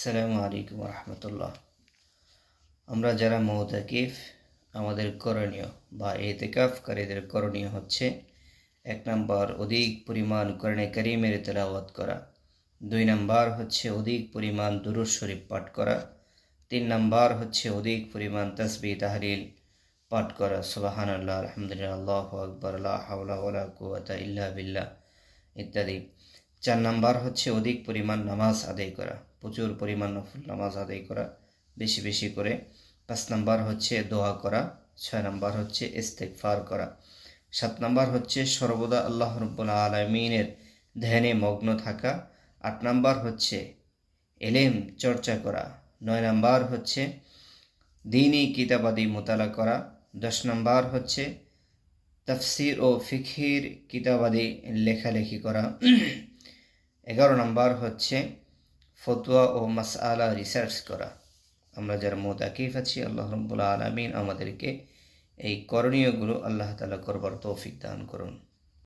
আসসালামু আলাইকুম রহমতুল্লাহ আমরা যারা মৌতাকিফ আমাদের করণীয় বা এতেকাফকারীদের করণীয় হচ্ছে এক নম্বর অধিক পরিমাণ কোরআনে করিমের তেলাওয়াত করা, দুই নম্বর হচ্ছে অধিক পরিমাণ দুরুদ শরীফ পাঠ করা, তিন নম্বর হচ্ছে অধিক পরিমাণ তসবি তাহলিল পাঠ করা। সুবাহান আল্লাহ আলহামদুলিল্লাহ আকবর আল্লাহ হাওলা কুয়াতা ইল্লা বিল্লাহ ইত্যাদি। চার নাম্বার হচ্ছে অধিক পরিমাণ নামাজ আদায় করা, প্রচুর পরিমাণ নফল নামাজ আদায় করা, বেশি বেশি করে। পাঁচ নাম্বার হচ্ছে দোয়া করা, ছয় নাম্বার হচ্ছে ইস্তেকফার করা, সাত নাম্বার হচ্ছে সর্বদা আল্লাহ রব্বুল আলমিনের ধ্যানে মগ্ন থাকা, আট নাম্বার হচ্ছে এলেম, চর্চা করা, নয় নাম্বার হচ্ছে দিনই কিতাবাদি মোতালা করা, দশ নাম্বার হচ্ছে তফসির ও ফিখির কিতাবাদি লেখালেখি করা। এগারো নম্বর হচ্ছে ফতুয়া ও মাসআলা রিসার্চ করা। আমরা যারা মোতাকিফ আছি, আল্লাহ রব্বুল আলমিন আমাদেরকে এই করণীয়গুলো আল্লাহ তালা করবার তৌফিক দান করুন।